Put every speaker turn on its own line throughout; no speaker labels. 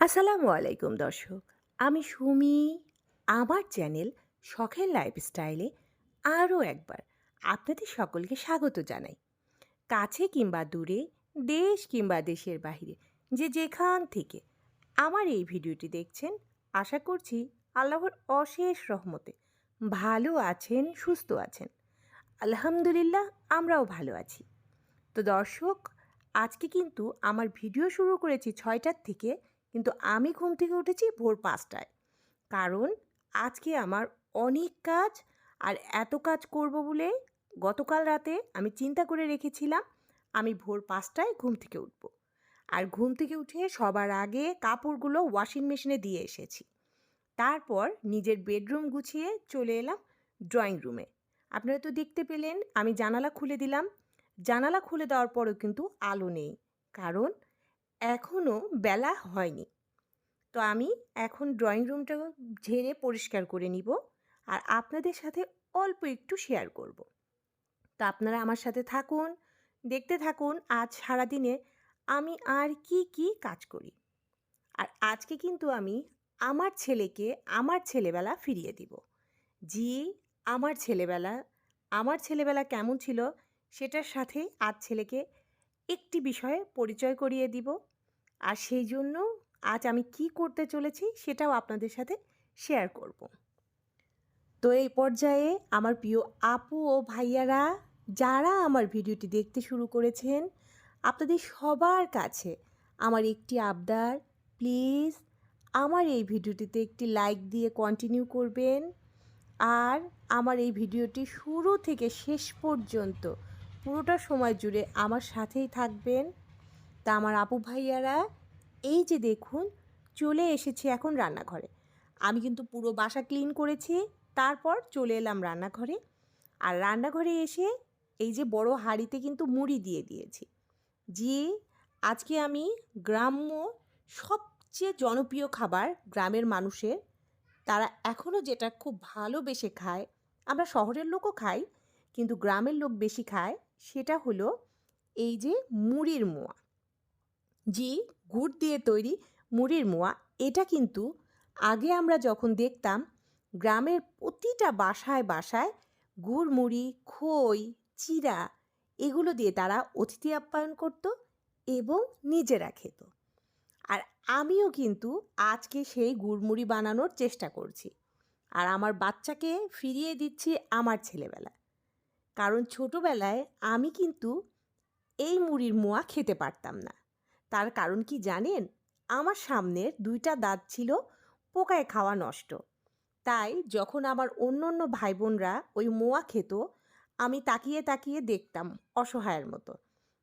আসসালামু আলাইকুম, দর্শক। আমি সুমি। আমার চ্যানেল শখের লাইফস্টাইলে আরও একবার আপনাদের সকলকে স্বাগত জানাই। কাছে কিংবা দূরে, দেশ কিংবা দেশের বাইরে যে যেখান থেকে আমার এই ভিডিওটি দেখছেন, আশা করছি আল্লাহর অশেষ রহমতে ভালো আছেন, সুস্থ আছেন। আলহামদুলিল্লাহ, আমরাও ভালো আছি। তো দর্শক, আজকে কিন্তু আমার ভিডিও শুরু করেছি ছয়টার থেকে কিন্তু আমি ঘুম থেকে উঠেছি ভোর পাঁচটায়। কারণ আজকে আমার অনেক কাজ আর এত কাজ করব বলে গতকাল রাতে আমি চিন্তা করে রেখেছিলাম আমি ভোর পাঁচটায় ঘুম থেকে উঠব। আর ঘুম থেকে উঠে সবার আগে কাপড়গুলো ওয়াশিং মেশিনে দিয়ে এসেছি। তারপর নিজের বেডরুম গুছিয়ে চলে এলাম ড্রয়িং রুমে আপনারা তো দেখতে পেলেন আমি জানালা খুলে দিলাম। জানালা খুলে দেওয়ার পরেও কিন্তু আলো নেই। কারণ এখনও বেলা হয়নি। তো আমি এখন ড্রয়িং রুমটা ঝেড়ে পরিষ্কার করে নিব আর আপনাদের সাথে অল্প একটু শেয়ার করব। তো আপনারা আমার সাথে থাকুন, দেখতে থাকুন, আজ সারাদিনে আমি আর কি কি কাজ করি। আর আজকে কিন্তু আমি আমার ছেলেকে আমার ছেলেবেলা ফিরিয়ে দিব। জি, আমার ছেলেবেলা আমার ছেলেবেলা কেমন ছিল সেটার সাথে আজ ছেলেকে একটি বিষয়ে পরিচয় করিয়ে দিব। আর সেই জন্য আজ আমি কি করতে চলেছি সেটাও আপনাদের সাথে শেয়ার করব। তো এই পর্যায়ে আমার প্রিয় আপু ও ভাইয়ারা, যারা আমার ভিডিওটি দেখতে শুরু করেছেন, আপনাদের সবার কাছে আমার একটি আবদার প্লিজ আমার এই ভিডিওটিতে একটি লাইক দিয়ে কন্টিনিউ করবেন। আর আমার এই ভিডিওটি শুরু থেকে শেষ পর্যন্ত পুরোটা সময় জুড়ে আমার সাথেই থাকবেন। তা আমার আপু ভাইয়ারা, এই যে দেখুন, চলে এসেছি এখন রান্নাঘরে। আমি কিন্তু পুরো বাসা ক্লিন করেছি, তারপর চলে এলাম রান্নাঘরে। আর রান্নাঘরে এসে এই যে বড় হাঁড়িতে কিন্তু মুড়ি দিয়ে দিয়েছি। যে আজকে আমি গ্রাম্য সবচেয়ে জনপ্রিয় খাবার গ্রামের মানুষের, তারা এখনও যেটা খুব ভালোবেসে খায়, আমরা শহরের লোকও খাই, কিন্তু গ্রামের লোক বেশি খায় সেটা হলো এই যে মুড়ির মোয়া। জি, গুড় দিয়ে তৈরি মুড়ির মোয়া, এটা কিন্তু আগে আমরা যখন দেখতাম, গ্রামের প্রতিটা বাসায় বাসায় গুড়, মুড়ি, খই, চিরা এগুলো দিয়ে তারা অতিথি আপ্যায়ন করত এবং নিজেরা খেত। আর আমিও কিন্তু আজকে সেই গুড়মুড়ি বানানোর চেষ্টা করছি। আর আমার বাচ্চাকে ফিরিয়ে দিচ্ছি আমার ছেলেবেলা কারণ ছোটোবেলায় আমি কিন্তু এই মুড়ির মোয়া খেতে পারতাম না। তার কারণ কি জানেন? আমার সামনের দুইটা দাঁত ছিল পোকায় খাওয়া নষ্ট। তাই যখন আমার অন্য অন্য ভাই বোনরা ওই মোয়া খেত, আমি তাকিয়ে তাকিয়ে দেখতাম অসহায়ের মতো।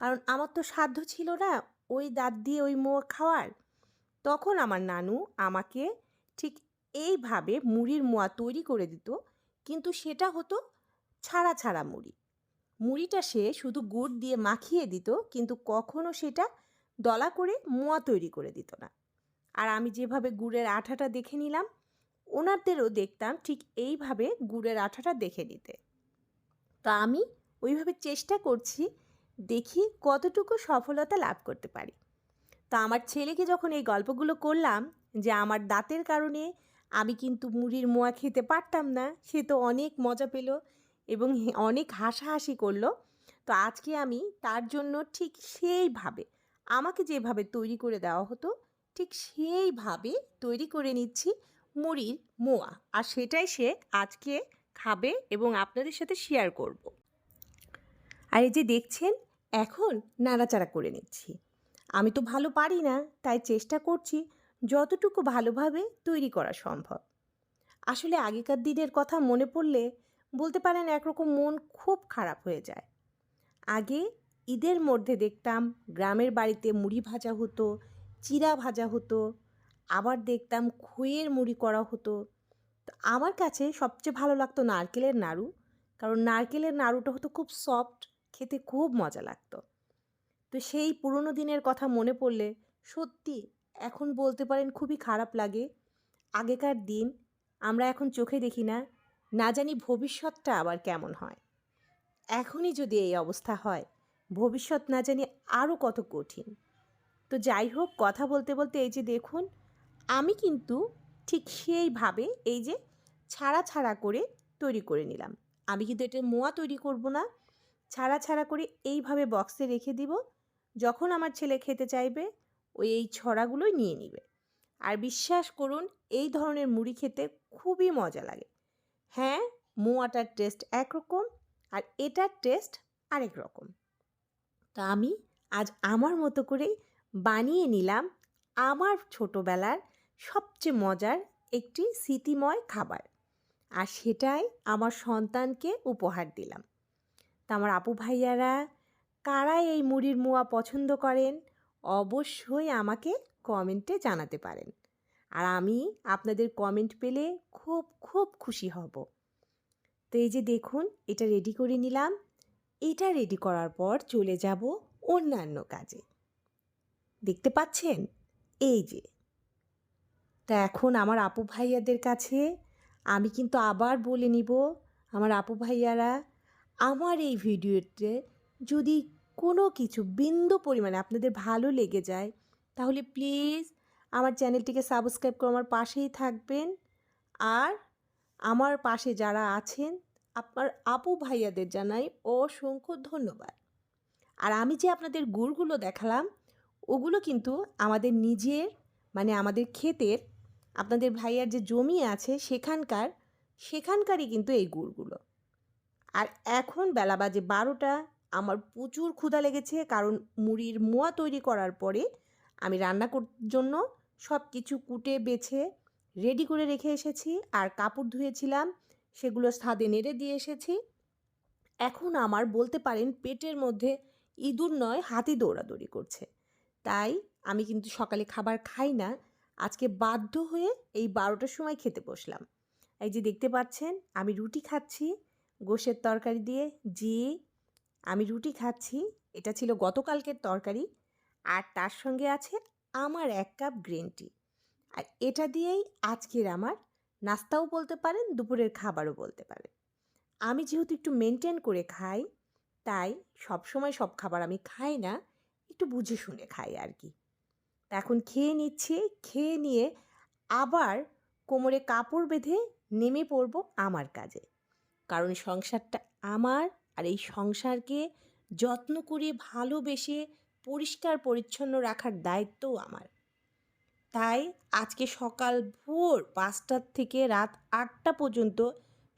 কারণ আমার তো সাধ্য ছিল না ওই দাঁত দিয়ে ওই মোয়া খাওয়ার। তখন আমার নানু আমাকে ঠিক এইভাবে মুড়ির মোয়া তৈরি করে দিত, কিন্তু সেটা হতো ছাড়া ছাড়া মুড়ি। মুড়িটা সে শুধু গুড় দিয়ে মাখিয়ে দিত, কিন্তু কখনো সেটা দলা করে মোয়া তৈরি করে দিত না। আর আমি যেভাবে গুড়ের আঠাটা দেখে নিলাম ওনাদেরও দেখতাম ঠিক এইভাবে গুড়ের আঠাটা দেখে নিতে। তো আমি ওইভাবে চেষ্টা করছি দেখি কতটুকু সফলতা লাভ করতে পারি। তো আমার ছেলেকে যখন এই গল্পগুলো করলাম যে আমার দাঁতের কারণে আমি কিন্তু মুড়ির মোয়া খেতে পারতাম না, সে তো অনেক মজা পেল এবং অনেক হাসাহাসি করল। তো আজকে আমি তার জন্য ঠিক সেইভাবে, আমাকে যেভাবে তৈরি করে দেওয়া হতো, ঠিক সেইভাবে তৈরি করে নিচ্ছি মুড়ির মোয়া। আর সেটাই সে আজকে খাবে এবং আপনাদের সাথে শেয়ার করব। আর এই যে দেখছেন, এখন নাড়াচাড়া করে নিচ্ছি। আমি তো ভালো পারি না, তাই চেষ্টা করছি যতটুকু ভালোভাবে তৈরি করা সম্ভব। আসলে আগেকার দিনের কথা মনে পড়লে বলতে পারেন একরকম মন খুব খারাপ হয়ে যায়। আগে ঈদের মধ্যে দেখতাম গ্রামের বাড়িতে মুড়ি ভাজা হতো চিরা ভাজা হতো, আবার দেখতাম খইয়ের মুড়ি করা হতো। তো আমার কাছে সবচেয়ে ভালো লাগতো নারকেলের নাড়ু, কারণ নারকেলের নাড়ুটা হতো খুব সফট, খেতে খুব মজা লাগতো। তো সেই পুরনো দিনের কথা মনে পড়লে সত্যি এখন বলতে পারেন খুবই খারাপ লাগে। আগেকার দিন আমরা এখন চোখে দেখি না না জানি ভবিষ্যৎটা আবার কেমন হয়। এখনই যদি এই অবস্থা হয়, ভবিষ্যৎ না জানি আরও কত কঠিন। তো যাই হোক, কথা বলতে বলতে এই যে দেখুন, আমি কিন্তু ঠিক সেইভাবে এই যে ছাড়া ছাড়া করে তৈরি করে নিলাম। আমি কিন্তু এটা মোয়া তৈরি করব না। ছাড়া ছাড়া করে এইভাবে বক্সে রেখে দিব। যখন আমার ছেলে খেতে চাইবে, ওই এই ছড়াগুলোই নিয়ে নিবে। আর বিশ্বাস করুন, এই ধরনের মুড়ি খেতে খুবই মজা লাগে। হ্যাঁ মোয়াটার টেস্ট একরকম আর এটার টেস্ট আরেক রকম। তা আমি আজ আমার মতো করেই বানিয়ে নিলাম আমার ছোটোবেলার সবচেয়ে মজার একটি স্মৃতিময় খাবার আর সেটাই আমার সন্তানকে উপহার দিলাম। তা আমার আপু ভাইয়ারা কারা এই মুড়ির মোয়া পছন্দ করেন অবশ্যই আমাকে কমেন্টে জানাতে পারেন। আর আমি আপনাদের কমেন্ট পেলে খুব খুব খুশি হব। তো এই যে দেখুন, এটা রেডি করে নিলাম। এটা রেডি করার পর চলে যাব অন্যান্য কাজে। দেখতে পাচ্ছেন? এই যে। তা এখন আমার আপু ভাইয়াদের কাছে আমি কিন্তু আবার বলে নিব, আমার আপু ভাইয়ারা, আমার এই ভিডিওতে যদি কোনো কিছু বিন্দু পরিমাণে আপনাদের ভালো লেগে যায়, তাহলে প্লিজ আমার চ্যানেলটিকে সাবস্ক্রাইব করে আমার পাশেই থাকবেন। আর আমার পাশে যারা আছেন, আপনার আপু ভাইয়াদের জানাই অসংখ্য ধন্যবাদ। আর আমি যে আপনাদের গুড়গুলো দেখালাম, ওগুলো কিন্তু আমাদের নিজের মানে আমাদের ক্ষেতের, আপনাদের ভাইয়ার যে জমি আছে সেখানকার, সেখানকারই কিন্তু এই গুড়গুলো। আর এখন বেলা বাজে বারোটা, আমার প্রচুর ক্ষুধা লেগেছে কারণ মুড়ির মোয়া তৈরি করার পরে আমি রান্না জন্য সব কিছু কুটে, বেছে রেডি করে রেখে এসেছি। আর কাপড় ধুয়েছিলাম, সেগুলো ছাদে নেড়ে দিয়ে এসেছি। এখন আমার বলতে পারেন পেটের মধ্যে ইঁদুর নয়, হাতি দৌড়াদৌড়ি করছে। তাই আমি কিন্তু সকালে খাবার খাই না। আজকে বাধ্য হয়ে এই বারোটার সময় খেতে বসলাম। এই যে দেখতে পাচ্ছেন, আমি রুটি খাচ্ছি, গোশের তরকারি দিয়ে, জি, আমি রুটি খাচ্ছি। এটা ছিল গতকালকের তরকারি। আর তার সঙ্গে আছে আমার এক কাপ গ্রিন টি। আর এটা দিয়েই আজকের আমার নাস্তাও বলতে পারেন, দুপুরের খাবারও বলতে পারেন। আমি যেহেতু একটু মেনটেন করে খাই, তাই সব সময় সব খাবার আমি খাই না, একটু বুঝে শুনে খাই আর কি। তা এখন খেয়ে নিচ্ছি, খেয়ে নিয়ে আবার কোমরে কাপড় বেঁধে নেমে পড়ব আমার কাজে। কারণ সংসারটা আমার আর এই সংসারকে যত্ন করে ভালোবেসে পরিষ্কার, পরিচ্ছন্ন রাখার দায়িত্বও আমার। তাই আজকে সকাল ভোর পাঁচটার থেকে রাত আটটা পর্যন্ত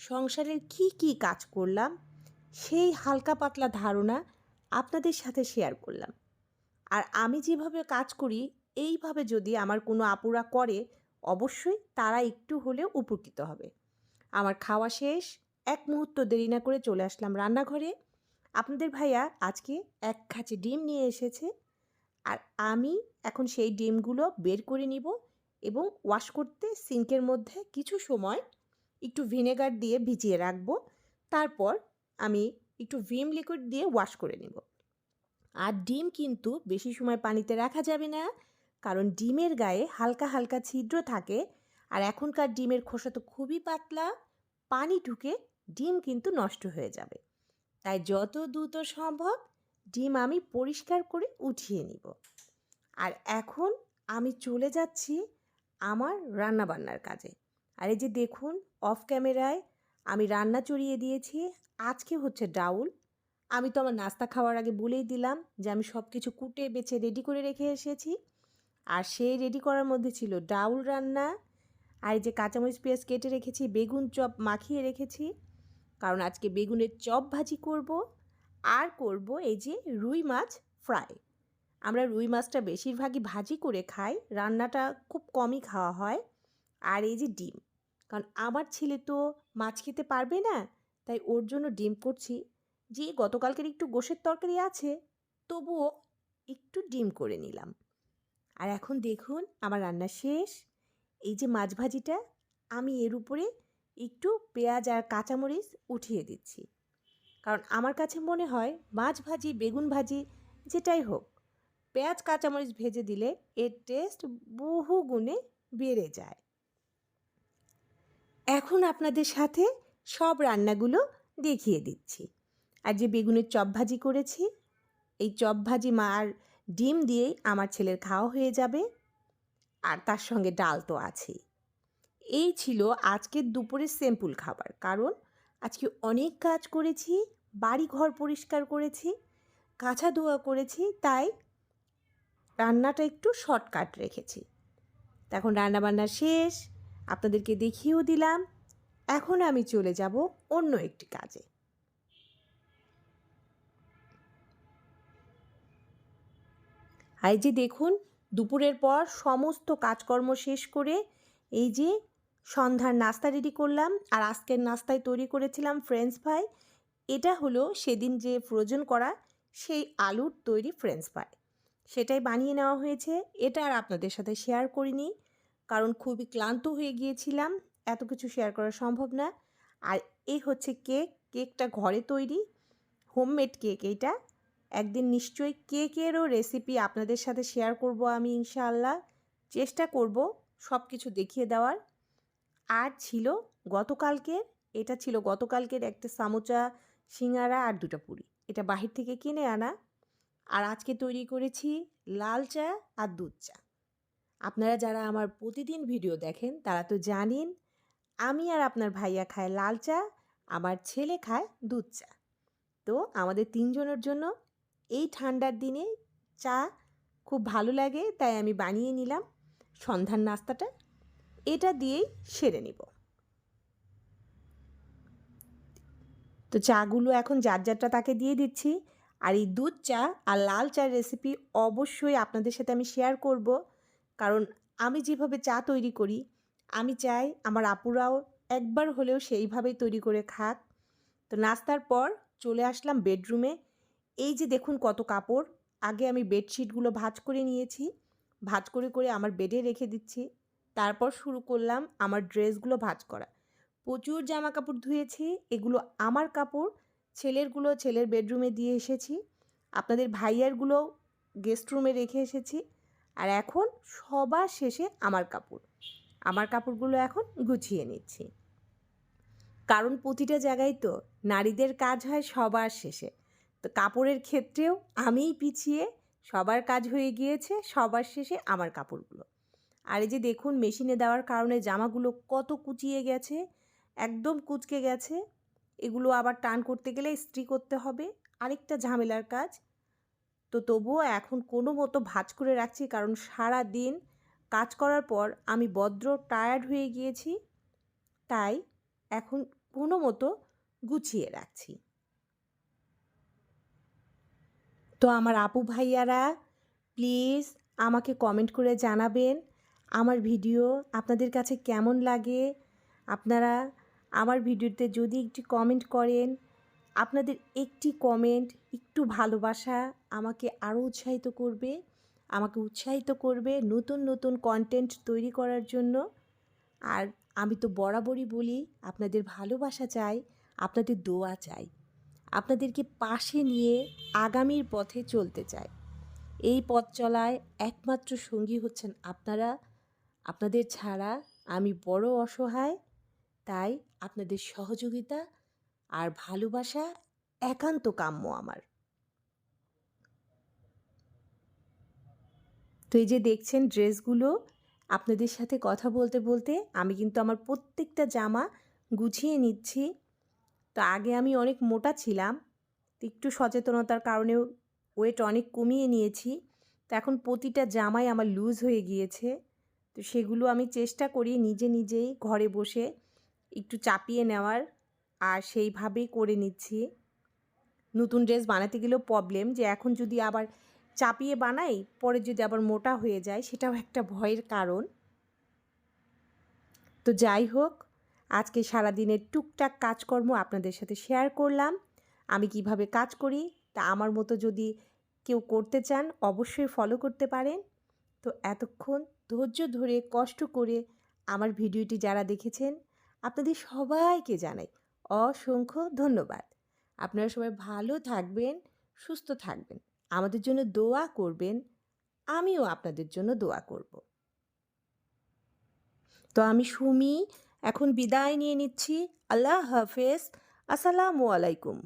সংসারের কী কী কাজ করলাম, সেই হালকা পাতলা ধারণা আপনাদের সাথে শেয়ার করলাম। আর আমি যেভাবে কাজ করি, এইভাবে যদি আমার কোনো আপুরা করে, অবশ্যই তারা একটু হলেও উপকৃত হবে। আমার খাওয়া শেষ, এক মুহূর্ত দেরি না করে চলে আসলাম রান্নাঘরে। আপনাদের ভাইয়া আজকে এক খাঁচে ডিম নিয়ে এসেছে। আর আমি এখন সেই ডিমগুলো বের করে নিব এবং ওয়াশ করতে সিঙ্কের মধ্যে কিছু সময় একটু ভিনেগার দিয়ে ভিজিয়ে রাখব। তারপর আমি একটু ভিম লিকুইড দিয়ে ওয়াশ করে নেব। আর ডিম কিন্তু বেশি সময় পানিতে রাখা যাবে না, কারণ ডিমের গায়ে হালকা হালকা ছিদ্র থাকে। আর এখনকার ডিমের খোসা তো খুবই পাতলা, পানি ঢুকে ডিম কিন্তু নষ্ট হয়ে যাবে। তাই যত দ্রুত সম্ভব ডিম আমি পরিষ্কার করে উঠিয়ে নিব। আর এখন আমি চলে যাচ্ছি আমার রান্নাবান্নার কাজে। আর এই যে দেখুন অফ ক্যামেরায় আমি রান্না চড়িয়ে দিয়েছি। আজকে হচ্ছে ডাউল। আমি তো আমার নাস্তা খাওয়ার আগে বলেই দিলাম যে আমি সব কিছু কুটে, বেছে রেডি করে রেখে এসেছি। আর সেই রেডি করার মধ্যে ছিল ডাউল রান্না। আর এই যে কাঁচামরিচ পেঁয়াজ কেটে রেখেছি, বেগুন চপ মাখিয়ে রেখেছি। কারণ আজকে বেগুনের চপ ভাজি করব আর করব এই যে রুই মাছ ফ্রাই। আমরা রুই মাছটা বেশিরভাগই ভাজি করে খাই, রান্নাটা খুব কমই খাওয়া হয়। আর এই যে ডিম, কারণ আমার ছেলে তো মাছ খেতে পারবে না, তাই ওর জন্য ডিম করছি। যে গতকালকের একটু গোশের তরকারি আছে, তবুও একটু ডিম করে নিলাম। আর এখন দেখুন, আমার রান্না শেষ। এই যে মাছ ভাজিটা, আমি এর উপরে একটু পেঁয়াজ আর কাঁচামরিচ উঠিয়ে দিচ্ছি। কারণ আমার কাছে মনে হয় মাছ ভাজি, বেগুন ভাজি, যেটাই হোক, পেঁয়াজ, কাঁচামরিচ ভেজে দিলে এর টেস্ট বহু গুণে বেড়ে যায়। এখন আপনাদের সাথে সব রান্নাগুলো দেখিয়ে দিচ্ছি। আর যে বেগুনের চপ ভাজি করেছি, এই চপ ভাজি মা আর ডিম দিয়েই আমার ছেলের খাওয়া হয়ে যাবে। আর তার সঙ্গে ডাল তো আছেই। এই ছিল আজকের দুপুরের সিম্পল খাবার। কারণ আজকে অনেক কাজ করেছি বাড়ি ঘর পরিষ্কার করেছি কাঁচা ধোয়া করেছি, তাই রান্নাটা একটু শর্টকাট রেখেছি। এখন রান্নাবান্না শেষ, আপনাদেরকে দেখিয়েও দিলাম। এখন আমি চলে যাব অন্য একটি কাজে। আর যে দেখুন, দুপুরের পর সমস্ত কাজকর্ম শেষ করে এই যে সন্ধ্যার নাস্তা রেডি করলাম আর আজকের নাস্তায় তৈরি করেছিলাম ফ্রেঞ্চ ফ্রাই এটা হলো সেদিন যে ফ্রোজন করা সেই আলুর তৈরি ফ্রেঞ্চ ফ্রাই সেটাই বানিয়ে নেওয়া হয়েছে। এটা আর আপনাদের সাথে শেয়ার করিনি, কারণ খুবই ক্লান্ত হয়ে গিয়েছিলাম। এত কিছু শেয়ার করা সম্ভব না। আর এই হচ্ছে কেক কেকটা ঘরে তৈরি হোমমেড কেক এইটা। একদিন নিশ্চয়ই কেকেরও রেসিপি আপনাদের সাথে শেয়ার করব আমি ইনশাআল্লাহ। চেষ্টা করব সব কিছু দেখিয়ে দেওয়ার। আর ছিল গতকালকের, এটা ছিল গতকালকের একটা সামোচা, সিঙ্গারা আর দুটো পুরি। এটা বাহির থেকে কিনে আনা। আর আজকে তৈরি করেছি লাল চা আর দুধ চা। আপনারা যারা আমার প্রতিদিন ভিডিও দেখেন, তারা তো জানেন, আমি আর আপনার ভাইয়া খায় লাল চা, আমার ছেলে খায় দুধ চা। তো আমাদের তিনজনের জন্য এই ঠান্ডার দিনে চা খুব ভালো লাগে, তাই আমি বানিয়ে নিলাম। সন্ধ্যার নাস্তাটা এটা দিয়েই সেরে নিব। তো চাগুলো এখন যার যারটা তাকে দিয়ে দিচ্ছি। আর এই দুধ চা আর লাল চার রেসিপি অবশ্যই আপনাদের সাথে আমি শেয়ার করব। কারণ আমি যেভাবে চা তৈরি করি, আমি চাই আমার আপুরাও একবার হলেও সেইভাবেই তৈরি করে খাক। তো নাস্তার পর চলে আসলাম বেডরুমে এই যে দেখুন কত কাপড়। আগে আমি বেডশিটগুলো ভাঁজ করে নিয়েছি। ভাঁজ করে করে আমার বেডে রেখে দিচ্ছি। তারপর শুরু করলাম আমার ড্রেসগুলো ভাঁজ করা। প্রচুর জামা কাপড় ধুয়েছি, এগুলো আমার কাপড়, ছেলেরগুলো ছেলের বেডরুমে দিয়ে এসেছি, আপনাদের ভাইয়ারগুলো গেস্ট রুমে রেখে এসেছি, আর এখন সবার শেষে আমার কাপড়। আমার কাপড়গুলো এখন গুছিয়ে নিচ্ছি। কারণ প্রতিটা জায়গায় তো নারীদের কাজ হয় সবার শেষে। তো কাপড়ের ক্ষেত্রেও আমিই পিছিয়ে, সবার কাজ হয়ে গিয়েছে, সবার শেষে আমার কাপড়গুলো। আর এই যে দেখুন, মেশিনে দেওয়ার কারণে জামাগুলো কত কুচিয়ে গেছে, একদম কুচকে গেছে। এগুলো আবার টান করতে গেলে ইস্ত্রি করতে হবে। আরেকটা ঝামেলার কাজ। তো তবুও এখন কোনো মতো ভাজ করে রাখছি, কারণ সারা দিন কাজ করার পর আমি বদ্র টায়ার্ড হয়ে গিয়েছি। তাই এখন কোনো মতো গুছিয়ে রাখছি। তো আমার আপু ভাইয়ারা, প্লিজ আমাকে কমেন্ট করে জানাবেন। আমার ভিডিও আপনাদের কাছে কেমন লাগে? আপনারা আমার ভিডিওতে যদি একটি কমেন্ট করেন, আপনাদের একটি কমেন্ট একটু ভালোবাসা আমাকে আরও উৎসাহিত করবে, আমাকে উৎসাহিত করবে নতুন নতুন কন্টেন্ট তৈরি করার জন্য। আর আমি তো বরাবরই বলি, আপনাদের ভালোবাসা চাই, আপনাদের দোয়া চাই, আপনাদেরকে পাশে নিয়ে আগামীর পথে চলতে চাই। এই পথ চলায় একমাত্র সঙ্গী হচ্ছেন আপনারা। আপনাদের ছাড়া আমি বড় অসহায়, তাই আপনাদের সহযোগিতা আর ভালোবাসা একান্ত কাম্য আমার। তো এই যে দেখছেন ড্রেসগুলো, আপনাদের সাথে কথা বলতে বলতে আমি কিন্তু আমার প্রত্যেকটা জামা গুছিয়ে নিচ্ছি। তো আগে আমি অনেক মোটা ছিলাম একটু সচেতনতার কারণে ওয়েট অনেক কমিয়ে নিয়েছি। তো এখন প্রতিটা জামাই আমার লুজ হয়ে গিয়েছে। তো সেগুলো আমি চেষ্টা করি নিজে নিজেই ঘরে বসে একটু চাপিয়ে নেওয়ার আর সেইভাবেই করে নিচ্ছি। নতুন ড্রেস বানাতে গেলেও প্রবলেম যে এখন যদি আবার চাপিয়ে বানাই, পরে যদি আবার মোটা হয়ে যায়, সেটাও একটা ভয়ের কারণ। তো যাই হোক, আজকে সারাদিনের টুকটাক কাজকর্ম আপনাদের সাথে শেয়ার করলাম। আমি কীভাবে কাজ করি, তা আমার মতো যদি কেউ করতে চান, অবশ্যই ফলো করতে পারেন। তো এতক্ষণ ধৈর্য ধরে, কষ্ট করে আমার ভিডিওটি যারা দেখেছেন, আপনাদের সবাইকে জানাই অসংখ্য ধন্যবাদ। আপনারা সবাই ভালো থাকবেন, সুস্থ থাকবেন। আমাদের জন্য দোয়া করবেন, আমিও আপনাদের জন্য দোয়া করব। তো আমি সুমি, এখন বিদায় নিয়ে নিচ্ছি। আল্লাহ হাফেজ। আসসালামু আলাইকুম।